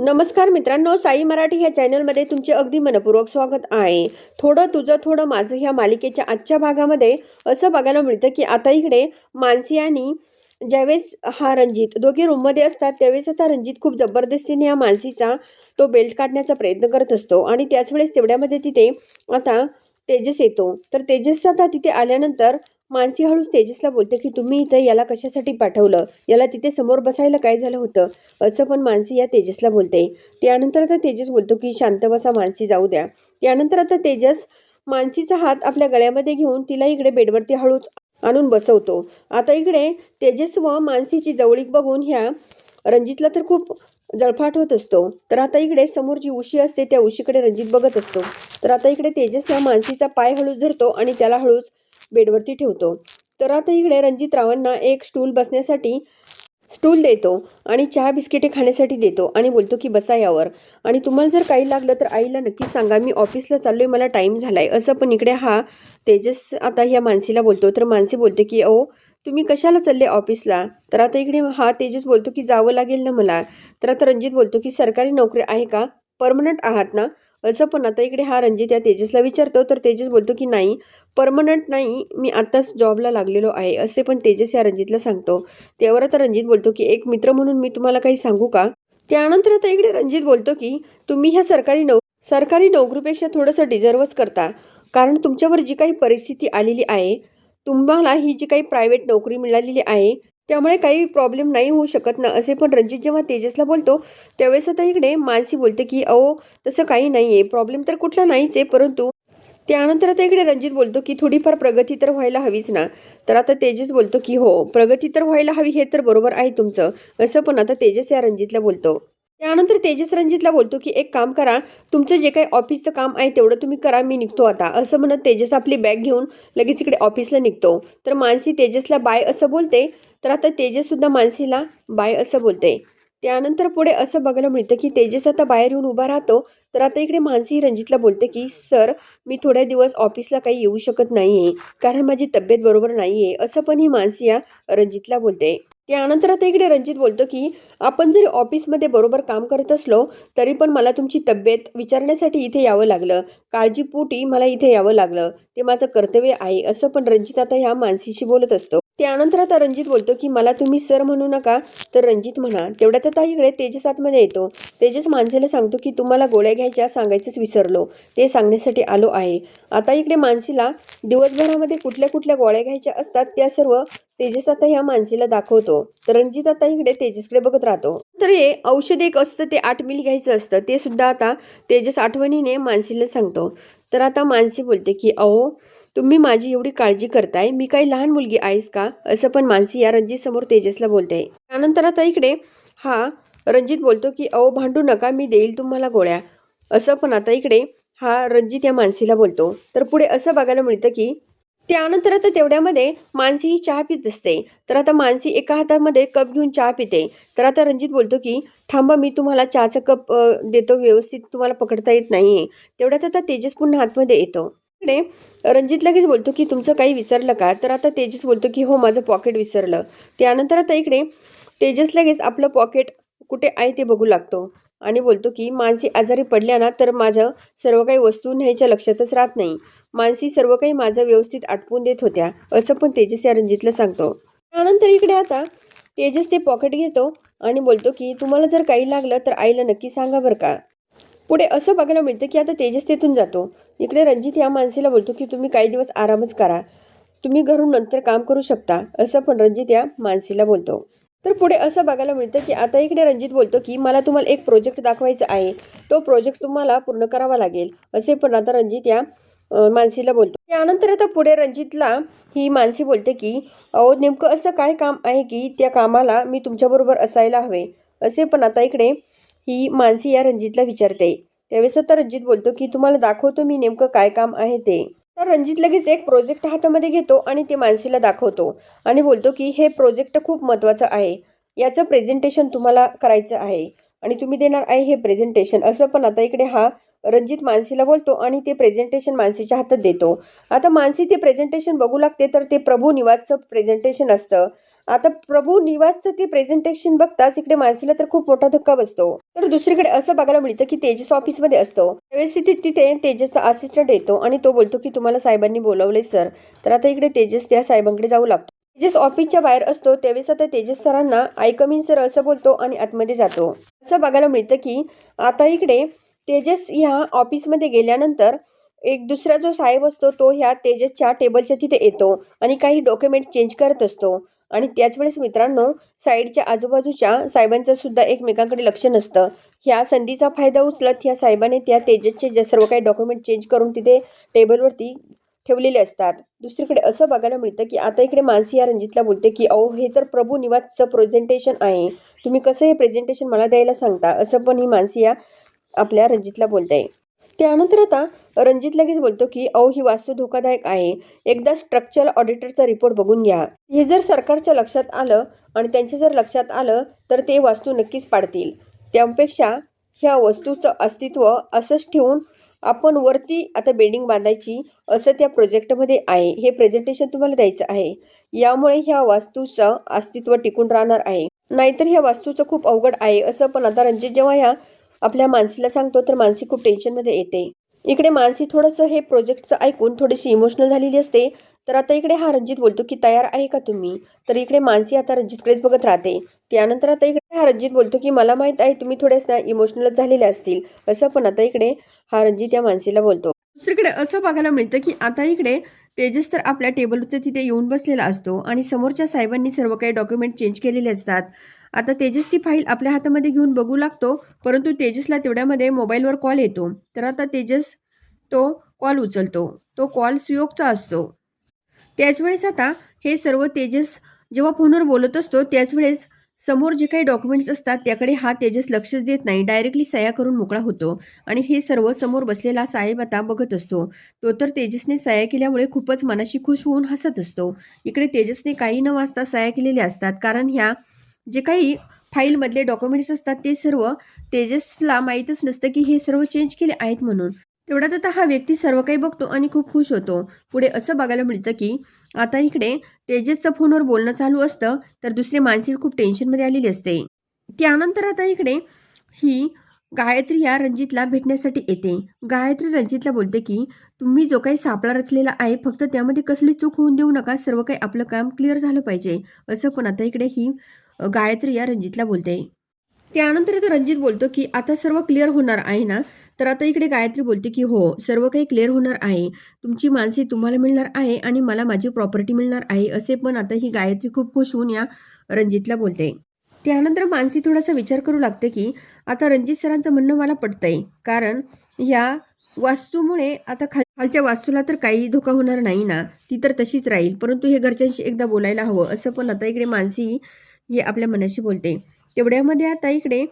नमस्कार मित्रांनो साई मराठी ह्या चॅनलमध्ये तुमचे अगदी मनपूर्वक स्वागत आहे. थोडं तुझं थोडं माझं ह्या मालिकेच्या आजच्या भागामध्ये असं बघायला मिळतं की आता इकडे मानसी आणि ज्यावेळेस हा रणजित दोघे रूममध्ये असतात त्यावेळेस आता रणजित खूप जबरदस्तीने या मानसीचा तो बेल्ट काढण्याचा प्रयत्न करत असतो आणि त्याच वेळेस तेवढ्यामध्ये तिथे आता तेजस येतो. तर तेजस आता तिथे आल्यानंतर मानसी हळूच तेजसला बोलते की तुम्ही इथं याला कशासाठी पाठवलं? याला तिथे समोर बसायला काय झालं होतं? असं पण मानसी या तेजसला बोलते. त्यानंतर आता तेजस बोलतो की शांत बसा मानसी जाऊ द्या. त्यानंतर आता तेजस मानसीचा हात आपल्या गळ्यामध्ये घेऊन तिला इकडे बेडवरती हळूच आणून बसवतो. आता इकडे तेजस व मानसीची जवळीक बघून ह्या रणजितला तर खूप जळफाट होत असतो. तर आता इकडे समोर जी उशी असते त्या उशीकडे रणजित बघत असतो. तर आता इकडे तेजस या मानसीचा पाय हळूच धरतो आणि त्याला हळूच बेडवरती ठेवतो. तर आता इकडे रणजितरावांना एक स्टूल बसण्यासाठी स्टूल देतो आणि चहा बिस्किटे खाण्यासाठी देतो आणि बोलतो की बसा यावर. आणि तुम्हाला जर काही लागलं तर आईला नक्कीच सांगा मी ऑफिसला चाललो आहे मला टाईम झाला आहे असं पण इकडे हा तेजस आता ह्या मानसीला बोलतो. तर मानसी बोलते की ओ तुम्ही कशाला चालले ऑफिसला? तर आता इकडे हा तेजस बोलतो की जावं लागेल ना मला. तर आता रणजित बोलतो की सरकारी नोकरी आहे का? परमनंट आहात ना? असं पण आता इकडे हा रणजित या तेजसला विचारतो तर तेजस बोलतो की नाही परमनंट नाही मी आत्ताच जॉबला लागलेलो आहे असे पण तेजस या रणजितला सांगतो. त्यावर आता रणजित बोलतो की एक मित्र म्हणून मी तुम्हाला काही सांगू का? त्यानंतर आता इकडे रणजित बोलतो की तुम्ही ह्या सरकारी नोक सरकारी नोकरीपेक्षा थोडंसं डिझर्वच करता कारण तुमच्यावर जी काही परिस्थिती आलेली आहे तुम्हाला ही जी काही प्रायव्हेट नोकरी मिळालेली आहे त्यामुळे काही प्रॉब्लेम नाही होऊ शकत ना असे पण रणजित जेव्हा तेजसला बोलतो त्यावेळेस आता इकडे मानसी बोलते की अहो तसं काही नाही आहे प्रॉब्लेम तर कुठला नाहीच आहे परंतु त्यानंतर आता इकडे रणजित बोलतो की थोडीफार प्रगती तर व्हायला हवीच ना. तर आता तेजस बोलतो की हो प्रगती तर व्हायला हवी हे तर बरोबर आहे तुमचं. असं पण आता तेजस या रणजितला बोलतो. त्यानंतर तेजस रणजितला बोलतो की एक काम करा तुमचं जे काही ऑफिसचं काम आहे तेवढं तुम्ही करा मी निघतो आता. असं म्हणत तेजस आपली बॅग घेऊन लगेच इकडे ऑफिसला निघतो. तर मानसी तेजसला बाय असं बोलते. तर आता तेजससुद्धा मानसीला बाय असं बोलते. त्यानंतर पुढे असं बघायला मिळतं की तेजस आता बाहेर येऊन उभा राहतो. तर आता इकडे मानसी रणजितला बोलते की सर मी थोड्या दिवस ऑफिसला काही येऊ शकत नाही आहे कारण माझी तब्येत बरोबर नाही आहे असं पण ही मानसी या रणजितला बोलते. त्यानंतर आता इकडे रणजित बोलतो की आपण जरी ऑफिसमध्ये बरोबर काम करत असलो तरी पण मला तुमची तब्येत विचारण्यासाठी इथे यावं लागलं. काळजीपोटी मला इथे यावं लागलं. ते माझं कर्तव्य आहे असं पण रणजित आता ह्या मानसीशी बोलत असतो. त्यानंतर आता रणजित बोलतो की मला तुम्ही सर म्हणू नका. तर रणजित म्हणा तेवढ्यात आता इकडे तेजस आतमध्ये येतो. तेजस माणसेला सांगतो की तुम्हाला गोळ्या घ्यायच्या सांगायचंच विसरलो. ते सांगण्यासाठी आलो आहे. आता इकडे मानसीला दिवसभरामध्ये कुठल्या कुठल्या गोळ्या घ्यायच्या असतात त्या सर्व तेजस आता ह्या मानसीला दाखवतो. तर रणजित आता इकडे तेजसकडे बघत राहतो. तर हे औषध एक असतं ते आठ मिल घ्यायचं असतं. ते सुद्धा आता तेजस आठवणीने मानसीला सांगतो. तर आता मानसी बोलते की अहो तुम्ही माझी एवढी काळजी करताय. मी काही लहान मुलगी आहेस का? असं पण मानसी या रणजित समोर तेजसला बोलते. त्यानंतर आता इकडे हा रणजित बोलतो की अहो भांडू नका. मी देईल तुम्हाला गोळ्या. असं पण आता इकडे हा रणजित या मानसीला बोलतो. तर पुढे असं बघायला मिळतं की त्यानंतर आता तेवढ्यामध्ये मानसी ही चहा पित असते. तर आता मानसी एका हातामध्ये कप घेऊन चहा पिते. तर आता रणजित बोलतो की थांबा मी तुम्हाला चहाचा कप देतो. व्यवस्थित तुम्हाला पकडता येत नाही आहे तेवढ्यात आता तेजस पुन्हा हातमध्ये येतो. इकडे रणजित लगेच बोलतो की तुमचं काही विसरलं का? तर आता तेजस बोलतो की हो माझं पॉकेट विसरलं. त्यानंतर आता इकडे तेजस लगेच आपलं पॉकेट कुठे आहे ते बघू लागतो. आणि बोलतो की मानसी आजारी पडल्या ना तर माझं सर्व काही वस्तू न्यायच्या लक्षातच राहत नाही. मानसी सर्व काही माझं व्यवस्थित आटपून देत होत्या असं पण तेजस या रणजितला सांगतो. त्यानंतर इकडे आता तेजस ते पॉकेट घेतो आणि बोलतो की तुम्हाला जर काही लागलं तर आईला नक्की सांगा बरं का. पुढे असं बघायला मिळतं की आता तेजस तेथून जातो. इकडे रणजित या माणसीला बोलतो की तुम्ही काही दिवस आरामच करा. तुम्ही घरून नंतर काम करू शकता असं पण रणजित या मानसीला बोलतो. तर पुढे असं बघायला मिळतं की आता इकडे रणजित बोलतो की मला तुम्हाला एक प्रोजेक्ट दाखवायचा आहे. तो प्रोजेक्ट तुम्हाला पूर्ण करावा लागेल असे पण आता रणजित या मानसीला बोलतो. त्यानंतर आता पुढे रणजितला ही मानसी बोलते की अहो नेमकं असं काय काम आहे की त्या कामाला मी तुमच्याबरोबर असायला हवे? असे पण आता इकडे ही मानसी या रणजितला विचारते. त्यावेळेस आता रणजित बोलतो की तुम्हाला दाखवतो मी नेमकं काय काम आहे ते. तर रणजित लगेच एक प्रोजेक्ट हातामध्ये घेतो आणि ते मानसीला दाखवतो आणि बोलतो की हे प्रोजेक्ट खूप महत्त्वाचं आहे. याचं प्रेझेंटेशन तुम्हाला करायचं आहे आणि तुम्ही देणार आहे हे प्रेझेंटेशन. असं पण आता इकडे हा रणजित मानसीला बोलतो आणि ते प्रेझेंटेशन मानसीच्या हातात देतो. आता मानसी ते प्रेझेंटेशन बघू लागते तर ते प्रभू निवासचं प्रेझेंटेशन असतं. आता प्रभू निवासचं ते प्रेझेंटेशन बघताच इकडे मानसीला तर खूप मोठा धक्का बसतो. तर दुसरीकडे असं बघायला मिळतं की तेजस ऑफिसमध्ये असतो. त्यावेळेस तिथे तिथे तेजसचा असिस्टंट येतो आणि तो बोलतो की तुम्हाला साहेबांनी बोलवले सर तर आता इकडे तेजस त्या साहेबांकडे जाऊ लागतो. तेजस ऑफिसच्या बाहेर असतो त्यावेळेस आता तेजस सरांना ऐकमीन सर असं बोलतो आणि आतमध्ये जातो. असं बघायला मिळतं की आता इकडे तेजस ह्या ऑफिसमध्ये गेल्यानंतर एक दुसरा जो साहेब असतो तो ह्या तेजसच्या टेबलच्या तिथे येतो आणि काही डॉक्युमेंट चेंज करत असतो. आणि त्याच वेळेस मित्रांनो साईडच्या आजूबाजूच्या साहेबांचं सुद्धा एकमेकांकडे लक्ष नसतं. ह्या संधीचा फायदा उचलत ह्या साहेबाने त्या तेजसचे जे सर्व काही डॉक्युमेंट चेंज करून तिथे टेबलवरती ठेवलेले असतात. दुसरीकडे असं बघायला मिळतं की आता इकडे मानसी या रणजितला बोलते की अहो हे तर प्रभू निवासचं प्रेझेंटेशन आहे. तुम्ही कसं हे प्रेझेंटेशन मला द्यायला सांगता? असं पण ही मानसी या आपल्या रणजितला बोलताय. त्यानंतर आता रणजित लगेच बोलतो की अहो ही वास्तू धोकादायक आहे. एकदा स्ट्रक्चरल ऑडिटरचा रिपोर्ट बघून घ्या. हे जर सरकारच्या लक्षात आलं आणि त्यांच्या जर लक्षात आलं तर ते वास्तू नक्कीच पाडतील. त्यापेक्षा ह्या वस्तूचं अस्तित्व असंच ठेवून आपण वरती आता बिल्डिंग बांधायची असं त्या प्रोजेक्टमध्ये आहे. हे प्रेझेंटेशन तुम्हाला द्यायचं आहे. यामुळे ह्या वास्तूचं अस्तित्व टिकून राहणार आहे. नाहीतर ह्या वास्तूचं खूप अवघड आहे असं पण आता रणजित जेव्हा ह्या आपल्या मानसीला सांगतो तर मानसी खूप टेन्शनमध्ये येते. इकडे मानसी थोडंसं हे प्रोजेक्टचं ऐकून थोडीशी इमोशनल झालेली असते. तर आता इकडे हा रणजित बोलतो की तयार आहे का तुम्ही? तर इकडे मानसी आता रणजितकडेच बघत राहते. त्यानंतर आता इकडे हा रणजित बोलतो की मला माहीत आहे तुम्ही थोड्याशा इमोशनलच झालेल्या असतील. असं पण आता इकडे हा रणजित या मानसीला बोलतो. दुसरीकडे असं बघायला मिळतं की आता इकडे तेजस तर आपल्या टेबलच्या तिथे येऊन बसलेला असतो आणि समोरच्या साहेबांनी सर्व काही डॉक्युमेंट चेंज केलेले असतात. आता तेजस ती फाईल आपल्या हातामध्ये घेऊन बघू लागतो परंतु तेजसला तेवढ्यामध्ये मोबाईलवर कॉल येतो. तर आता तेजस तो कॉल उचलतो. तो कॉल सुयोगचा असतो. त्याच वेळेस आता हे सर्व तेजस जेव्हा फोनवर बोलत असतो त्याच वेळेस समोर जे काही डॉक्युमेंट्स असतात त्याकडे हा तेजस लक्षच देत नाही. डायरेक्टली सह्या करून मोकळा होतो. आणि हे सर्व समोर बसलेला साहेब आता बघत असतो. तो तर तेजसने सह्या केल्यामुळे खूपच मनाशी खुश होऊन हसत असतो. इकडे तेजसने काही न वाचता सह्या केलेल्या असतात. कारण ह्या जे काही फाईलमधले डॉक्युमेंट्स असतात ते सर्व तेजसला माहीतच नसतं की हे सर्व चेंज केले आहेत म्हणून. तेवढ्यात आता हा व्यक्ती सर्व काही बघतो आणि खूप खुश होतो. पुढे असं बघायला मिळतं की आता इकडे तेजसचं फोनवर बोलणं चालू असतं तर दुसरी मानसिक खूप टेन्शनमध्ये आलेली असते. त्यानंतर आता इकडे ही गायत्री या रणजितला भेटण्यासाठी येते. गायत्री रणजितला बोलते की तुम्ही जो काही सापळा रचलेला आहे फक्त त्यामध्ये कसली चूक होऊन देऊ नका. सर्व काही आपलं काम क्लिअर झालं पाहिजे. असं पण आता इकडे ही गायत्री या रणजितला बोलते. त्यानंतर आता रणजित बोलतो की आता सर्व क्लिअर होणार आहे ना? तर आता इकडे गायत्री बोलते की हो सर्व काही क्लिअर होणार आहे. तुमची माणसे तुम्हाला मिळणार आहे आणि मला माझी प्रॉपर्टी मिळणार आहे असे पण आता ही गायत्री खूप खुश होऊन या रणजितला बोलते. त्यानंतर मानसी थोडासा विचार करू लागते की आता रणजित सरांचं म्हणणं मला पटतंय. कारण या वास्तूमुळे आता खाल खालच्या वास्तूला तर काही धोका होणार नाही ना? ती तर तशीच राहील. परंतु हे घरच्यांशी एकदा बोलायला हवं असं पण आता इकडे मानसी ही आपल्या मनाशी बोलते. तेवढ्यामध्ये आता इकडे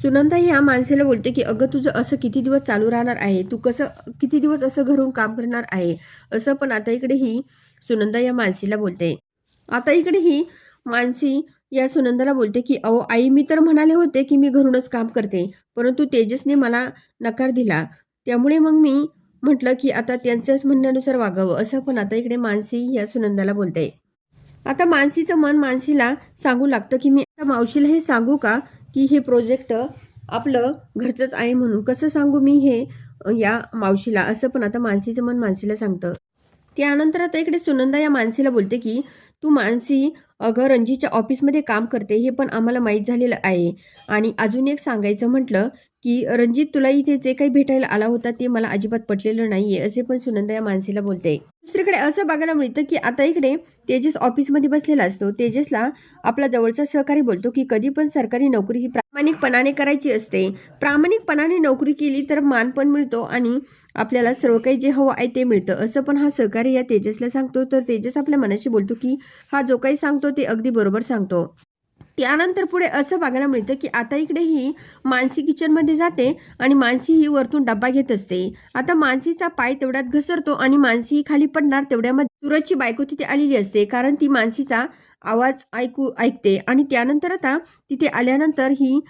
सुनंदा ह्या माणसाला बोलते की अगं तुझं असं किती दिवस चालू राहणार आहे? तू कसं किती दिवस असं घरून काम करणार आहे? असं पण आता इकडे ही सुनंदा या मानसीला बोलते. आता इकडे ही मानसी या सुनंदाला बोलते की अहो आई मी तर म्हणाले होते की मी घरूनच काम करते परंतु तेजसने मला नकार दिला. त्यामुळे मग मी म्हटलं की आता त्यांच्याच म्हणण्यानुसार वागावं. असं पण आता इकडे मानसी या सुनंदाला बोलते. आता मानसीचं मन मानसीला सांगू लागतं की मी आता मावशीला हे सांगू का की हे प्रोजेक्ट आपलं घरचंच आहे म्हणून? कसं सांगू मी हे या मावशीला? असं पण आता मानसीचं मन मानसीला सांगतं. त्यानंतर आता इकडे सुनंदा या मानसीला बोलते की तू मानसी अगं रणजीच्या ऑफिसमध्ये काम करते हे पण आम्हाला माहीत झालेलं आहे. आणि अजून एक सांगायचं म्हटलं की रणजित तुला इथे जे काही भेटायला आला होता ते मला अजिबात पटलेलं नाही आहे असे पण सुनंदा या माणसेला बोलते. दुसरीकडे असं बघायला मिळतं की आता इकडे तेजस ऑफिसमध्ये बसलेला असतो. तेजसला आपला जवळचा सहकारी बोलतो की कधी पण सरकारी नोकरी ही प्रामाणिकपणाने करायची असते. प्रामाणिकपणाने नोकरी केली तर मान पण मिळतो आणि आपल्याला सर्व काही जे हवं आहे ते मिळतं. असं पण हा सहकारी या तेजसला सांगतो. तर तेजस आपल्या मनाशी बोलतो की हा जो काही सांगतो ते अगदी बरोबर सांगतो. त्यानंतर पुढे असं बघायला मिळतं की आता इकडे ही मानसी किचनमध्ये जाते आणि मानसी ही वरतून डब्बा घेत असते. आता मानसीचा पाय तेवढ्यात घसरतो आणि मानसी ही खाली पडणार तेवढ्यामध्ये सुरजची बायको तिथे आलेली असते कारण ती मानसीचा आवाज ऐकू ऐकते. आणि त्यानंतर आता तिथे आल्यानंतर ही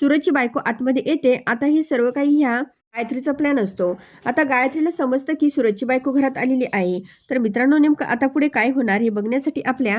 सूरजची बायको आतमध्ये येते. आता हे सर्व काही ह्या गायत्रीचा प्लॅन असतो. आता गायत्रीला समजतं की सूरजची बायको घरात आलेली आहे. तर मित्रांनो नेमकं आता पुढे काय होणार हे बघण्यासाठी आपल्या